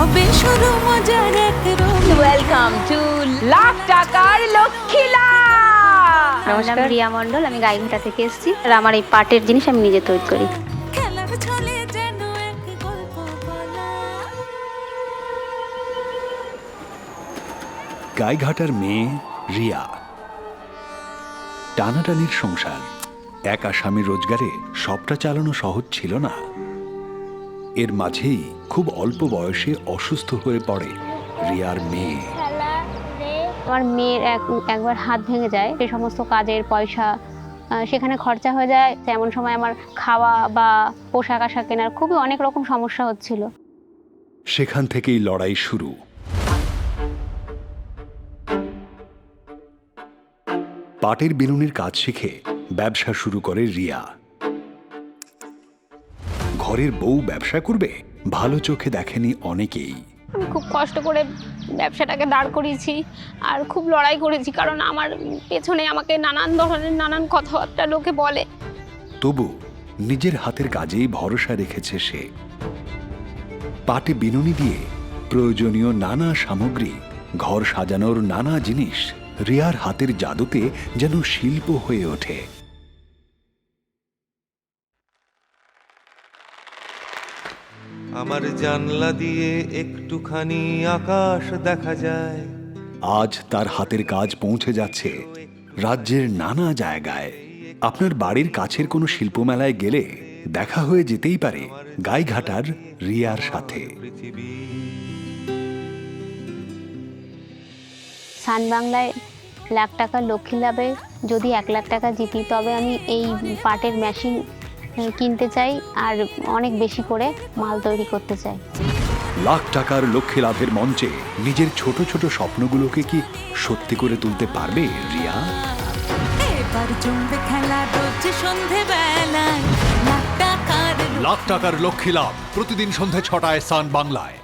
হবে শুরু মজার এক ওয়েলকাম টু লাখ টাকার লক্ষ্মী নমস্কার। রিয়া মণ্ডল আমি গাইঘাটা থেকে এসেছি। আর আমার এই পাটের জিনিস আমি নিজে তৈরি করি। খেলার ছলে যেন এক গল্প গাইঘাটার মেয়ে রিয়া। টানাটানির সংসার। এক আসামির রোজগারে সবটা চালানো সহজ ছিল না। এর মাঝেই খুব অল্প বয়সে অসুস্থ হয়ে পড়ে রিয়ার মেয়ে। আমার মেয়ের এক একবার হাত ভেঙে যায় সে সমস্ত কাজের পয়সা সেখানে খরচা হয়ে যায়। তেমন সময় আমার খাওয়া বা পোশাক আশাক কেনার খুবই অনেক রকম সমস্যা হচ্ছিল। সেখান থেকেই লড়াই শুরু। পাটের বিনুনির কাজ শিখে ব্যবসা শুরু করে রিয়া। ঘরের বউ ব্যবসা করবে? ভালো চোখে দেখেনি অনেকেই। আমি খুব কষ্ট করে ব্যবসাটাকে দাঁড় করিয়েছি আর খুব লড়াই করেছি কারণ আমার পেছনে আমাকে নানান ধরনের নানান কথাবার্তা লোকে বলে। তবু নিজের হাতের কাজেই ভরসা রেখেছে সে। পাটে বিনুনি দিয়ে প্রয়োজনীয় নানা সামগ্রী ঘর সাজানোর নানা জিনিস রিয়ার হাতের জাদুতে যেন শিল্প হয়ে ওঠে। আমার জানলা দিয়ে একটুখানি আকাশ দেখা যায়। আজ তার হাতের কাজ পৌঁছে যাচ্ছে রাজ্যের নানা জায়গায়। আপনার বাড়ির কাছের কোনো শিল্পমেলায় গেলে দেখা হয়ে যেতেই পারে গাইঘাটার রিয়ার সাথে। সান বাংলায় লাখ টাকা লক্ষ্মী লাভে যদি এক লাখ টাকা জিতি তবে আমি এই পাটের মেশিন কিনতে চাই আর অনেক বেশি করে মাল তৈরি করতে চাই। লাখ টাকার লক্ষ্যে লাভের মঞ্চে নিজের ছোট ছোট স্বপ্নগুলোকে কি সত্যি করে তুলতে পারবে রিয়া? লাখ টাকার লক্ষ্যে লাভ প্রতিদিন সন্ধ্যা ছটায় সান বাংলায়।